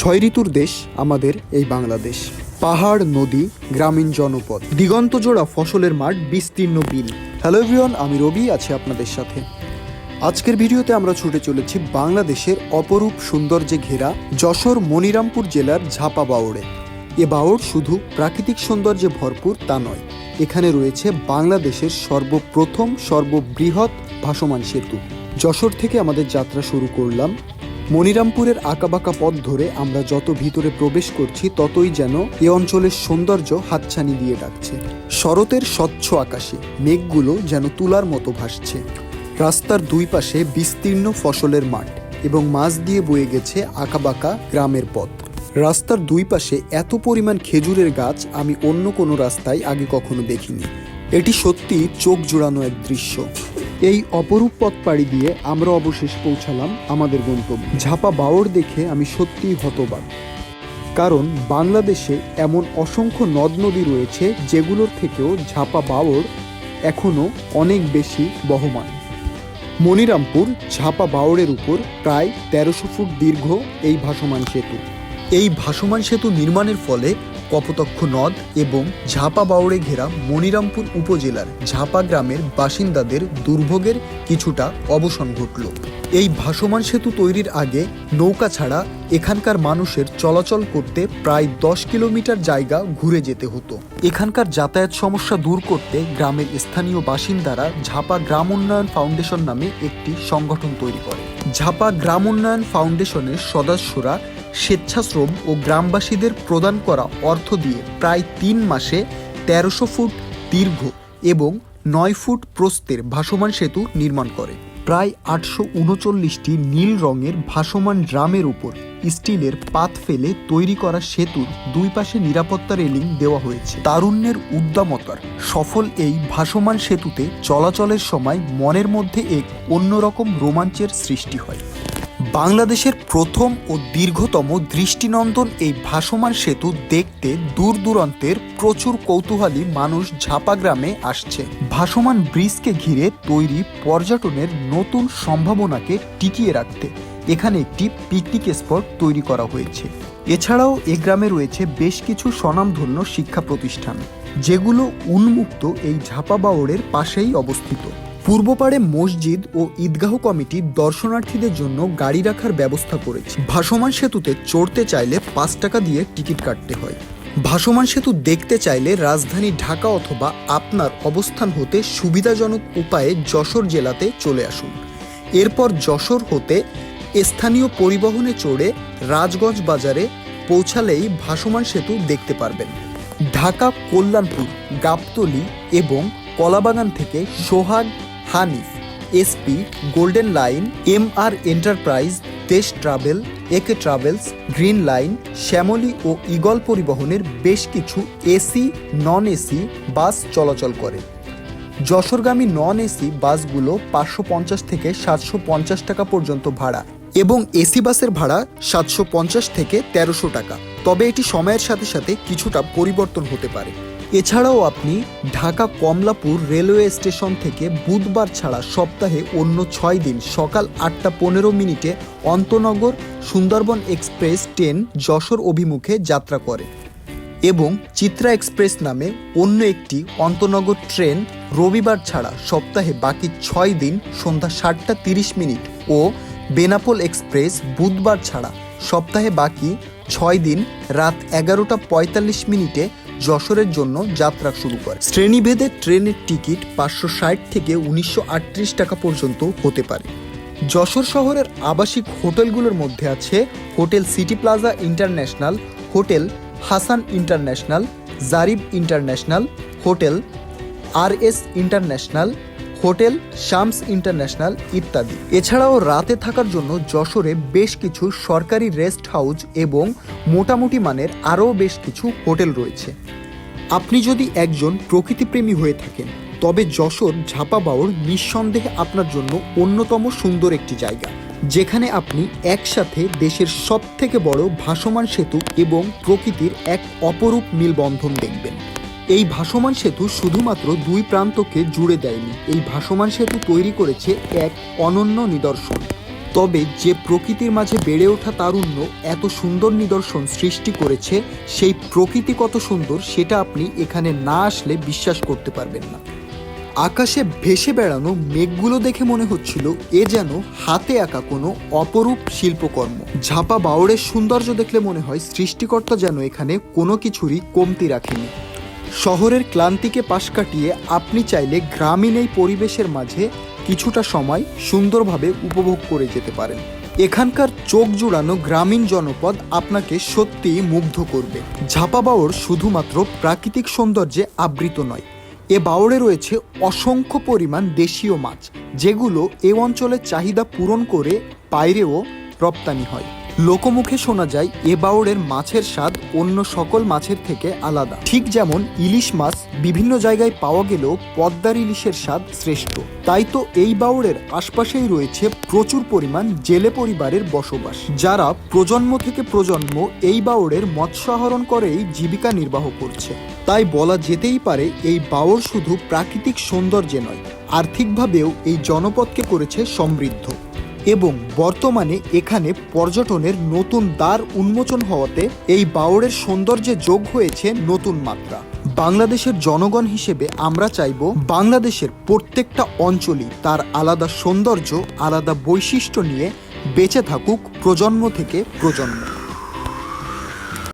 ছয় ঋতুর দেশ আমাদের এই বাংলাদেশ। পাহাড়, নদী, গ্রামীণ জনপদ। দিগন্ত জোড়া ফসলের মাঠ, বিস্তীর্ণ বিল। হ্যালো এভরিওয়ান আমি রবি, আছি আপনাদের সাথে। আজকের ভিডিওতে আমরা ছুটে চলেছি বাংলাদেশের অপরূপ সৌন্দর্যে ঘেরা যশোর মনিরামপুর জেলার ঝাপা বাওড়ে এ বাওড় শুধু প্রাকৃতিক সৌন্দর্যে ভরপুর তা নয়, এখানে রয়েছে বাংলাদেশের সর্বপ্রথম সর্ববৃহৎ ভাসমান সেতু। যশোর থেকে আমাদের যাত্রা শুরু করলাম মনিরামপুরের আঁকাবাঁকা পথ ধরে আমরা যত ভিতরে প্রবেশ করছি, ততই যেন এ অঞ্চলের সৌন্দর্য হাতছানি দিয়ে ডাকছে। শরতের স্বচ্ছ আকাশে মেঘগুলো যেন তুলার মতো ভাসছে। রাস্তার দুই পাশে বিস্তীর্ণ ফসলের মাঠ এবং মাছ দিয়ে বয়ে গেছে আঁকাবাঁকা গ্রামের পথ। রাস্তার দুই পাশে এত পরিমাণ খেজুরের গাছ আমি অন্য কোনো রাস্তায় আগে কখনো দেখিনি। এটি সত্যি চোখ জোড়ানো এক দৃশ্য। এই অপরূপ পথ পাড়ি দিয়ে আমরা অবশেষ পৌঁছালাম আমাদের গন্তব্য। ঝাপা বাওড় দেখে আমি সত্যিই হতবাক। কারণ বাংলাদেশে এমন অসংখ্য নদ নদী রয়েছে যেগুলোর থেকেও ঝাপা বাওড় এখনও অনেক বেশি বহমান। মনিরামপুর ঝাপা বাওড়ের উপর প্রায় তেরোশো ফুট দীর্ঘ এই ভাসমান সেতু। এই ভাসমান সেতু নির্মাণের ফলে কপোতক্ষ নদ এবং ঝাপা বাউড়ে ঘেরা মনিরামপুর উপজেলার ঝাপা গ্রামের বাসিন্দাদের দুর্ভোগের কিছুটা অবসান ঘটল। এই ভাসমান সেতু তৈরির আগে নৌকা ছাড়া এখানকার মানুষের চলাচল করতে প্রায় দশ কিলোমিটার জায়গা ঘুরে যেতে হতো। এখানকার যাতায়াত সমস্যা দূর করতে গ্রামের স্থানীয় বাসিন্দারা ঝাপা গ্রাম উন্নয়ন ফাউন্ডেশন নামে একটি সংগঠন তৈরি করে। ঝাপা গ্রাম উন্নয়ন ফাউন্ডেশনের সদস্যরা স্বেচ্ছাশ্রম ও গ্রামবাসীদের প্রদান করা অর্থ দিয়ে প্রায় তিন মাসে তেরোশো ফুট দীর্ঘ এবং নয় ফুট প্রস্থের ভাসমান সেতু নির্মাণ করে। প্রায় আটশো উনচল্লিশটি নীল রঙের ভাসমান ড্রামের উপর স্টিলের পাত ফেলে তৈরি করা সেতুর দুই পাশে নিরাপত্তা রেলিং দেওয়া হয়েছে। তারুণ্যের উদ্দামতার সফল এই ভাসমান সেতুতে চলাচলের সময় মনের মধ্যে এক অন্যরকম রোমাঞ্চের সৃষ্টি হয়। বাংলাদেশের প্রথম ও দীর্ঘতম দৃষ্টিনন্দন এই ভাসমান সেতু দেখতে দূর দূরান্তের প্রচুর কৌতূহলী মানুষ ঝাপা গ্রামে আসছে। ভাসমান ব্রিজকে ঘিরে তৈরি পর্যটনের নতুন সম্ভাবনাকে টিকিয়ে রাখতে এখানে একটি পিকনিক স্পট তৈরি করা হয়েছে। এছাড়াও এ গ্রামে রয়েছে বেশ কিছু স্বনামধন্য শিক্ষা প্রতিষ্ঠান, যেগুলো উন্মুক্ত এই ঝাপা বাওড়ের পাশেই অবস্থিত। পূর্ব পাড়ে মসজিদ ও ঈদগাহ কমিটি দর্শনার্থীদের জন্য গাড়ি রাখার ব্যবস্থা করেছে। ভাসমান সেতুতে চড়তে চাইলে পাঁচ টাকা দিয়ে টিকিট কাটতে হয়। ভাসমান সেতু দেখতে চাইলে রাজধানী ঢাকা অথবা আপনার অবস্থান হতে সুবিধাজনক উপায়ে যশোর জেলাতে চলে আসুন। এরপর যশোর হতে স্থানীয় পরিবহনে চড়ে রাজগঞ্জ বাজারে পৌঁছালেই ভাসমান সেতু দেখতে পারবেন। ঢাকা, কল্যাণপুর, গাবতলি এবং কলাবাগান থেকে Sohag Hanif SP, golden line M R enterprise, Desh travel, AK travels, green line, Shyamoli ও ইগল পরিবহনের বেশ কিছু এসি, নন এসি বাস চলাচল করে। যশোরগামী নন এসি বাসগুলো পাঁচশো পঞ্চাশ থেকে সাতশো পঞ্চাশ টাকা পর্যন্ত ভাড়া এবং এসি বাসের ভাড়া সাতশো পঞ্চাশ থেকে তেরোশো টাকা। তবে এটি সময়ের সাথে সাথে কিছুটা পরিবর্তন হতে পারে। এছাড়াও আপনি ঢাকা কমলাপুর রেলওয়ে স্টেশন থেকে বুধবার ছাড়া সপ্তাহে অন্য ছয় দিন সকাল আটটা পনেরো মিনিটে অন্তনগর সুন্দরবন এক্সপ্রেস ট্রেন যশোর অভিমুখে যাত্রা করে এবং চিত্রা এক্সপ্রেস নামে অন্য একটি অন্তনগর ট্রেন রবিবার ছাড়া সপ্তাহে বাকি ছয় দিন সন্ধ্যা সাতটা তিরিশ মিনিট ও বেনাপোল এক্সপ্রেস বুধবার ছাড়া সপ্তাহে বাকি ছয় দিন রাত এগারোটা পঁয়তাল্লিশ মিনিটে যশোরের জন্য যাত্রা শুরু করে। শ্রেণীভেদে ট্রেনের টিকিট পাঁচশো ষাট থেকে উনিশশো আটত্রিশ টাকা পর্যন্ত হতে পারে। যশোর শহরের আবাসিক হোটেলগুলোর মধ্যে আছে hotel city plaza international, hotel Hasan international, Jarib international, hotel R S international hotel, Shams international ইত্যাদি। এছাড়াও রাতে থাকার জন্য যশোরে বেশ কিছু সরকারি রেস্ট হাউস এবং মোটামুটি মানের আরও বেশ কিছু হোটেল রয়েছে। আপনি যদি একজন প্রকৃতিপ্রেমী হয়ে থাকেন, তবে যশোর ঝাপা বাউর নিঃসন্দেহে আপনার জন্য অন্যতম সুন্দর একটি জায়গা, যেখানে আপনি একসাথে দেশের সব থেকে বড় ভাসমান সেতু এবং প্রকৃতির এক অপরূপ মিলবন্ধন দেখবেন। এই ভাসমান সেতু শুধুমাত্র দুই প্রান্তকে জুড়ে দেয়নি। এই ভাসমান সেতু তৈরি করেছে এক অনন্য নিদর্শন। তবে যে প্রকৃতির মাঝে বেড়ে ওঠা তারুণ্য এত সুন্দর নিদর্শন সৃষ্টি করেছে, সেই প্রকৃতি কত সুন্দর সেটা আপনি এখানে না আসলে বিশ্বাস করতে পারবেন না। আকাশে ভেসে বেড়ানো মেঘগুলো দেখে মনে হচ্ছিল এ যেন হাতে আঁকা কোনো অপরূপ শিল্পকর্ম। ঝাপা বাউরের সৌন্দর্য দেখলে মনে হয় সৃষ্টিকর্তা যেন এখানে কোনো কিছুরই কমতি রাখেনি। শহরের ক্লান্তিকে পাশ কাটিয়ে আপনি চাইলে গ্রামীণ এই পরিবেশের মাঝে কিছুটা সময় সুন্দরভাবে উপভোগ করে যেতে পারেন। এখানকার চোখ জুড়ানো গ্রামীণ জনপদ আপনাকে সত্যিই মুগ্ধ করবে। ঝাপা বাওর শুধুমাত্র প্রাকৃতিক সৌন্দর্যে আবৃত নয়, এ বাওড়ে রয়েছে অসংখ্য পরিমাণ দেশীয় মাছ, যেগুলো এ অঞ্চলের চাহিদা পূরণ করে বাইরেও রপ্তানি হয়। লোকমুখে শোনা যায়, এ বাওড়ের মাছের স্বাদ অন্য সকল মাছের থেকে আলাদা। ঠিক যেমন ইলিশ মাছ বিভিন্ন জায়গায় পাওয়া গেলেও পদ্মার ইলিশের স্বাদ শ্রেষ্ঠ। তাই তো এই বাওড়ের আশপাশেই রয়েছে প্রচুর পরিমাণ জেলে পরিবারের বসবাস। যারা প্রজন্ম থেকে প্রজন্ম এই বাওড়ের মৎস্য আহরণ করেই জীবিকা নির্বাহ করছে। তাই বলা যেতেই পারে এই বাওড় শুধু প্রাকৃতিক সৌন্দর্যে নয়, আর্থিকভাবেও এই জনপদকে করেছে সমৃদ্ধ। এবং বর্তমানে এখানে পর্যটনের নতুন দ্বার উন্মোচন হওয়াতে এই বাউরের সৌন্দর্যে যোগ হয়েছে নতুন মাত্রা। বাংলাদেশের জনগণ হিসেবে আমরা চাইব বাংলাদেশের প্রত্যেকটা অঞ্চলই তার আলাদা সৌন্দর্য, আলাদা বৈশিষ্ট্য নিয়ে বেঁচে থাকুক প্রজন্ম থেকে প্রজন্ম।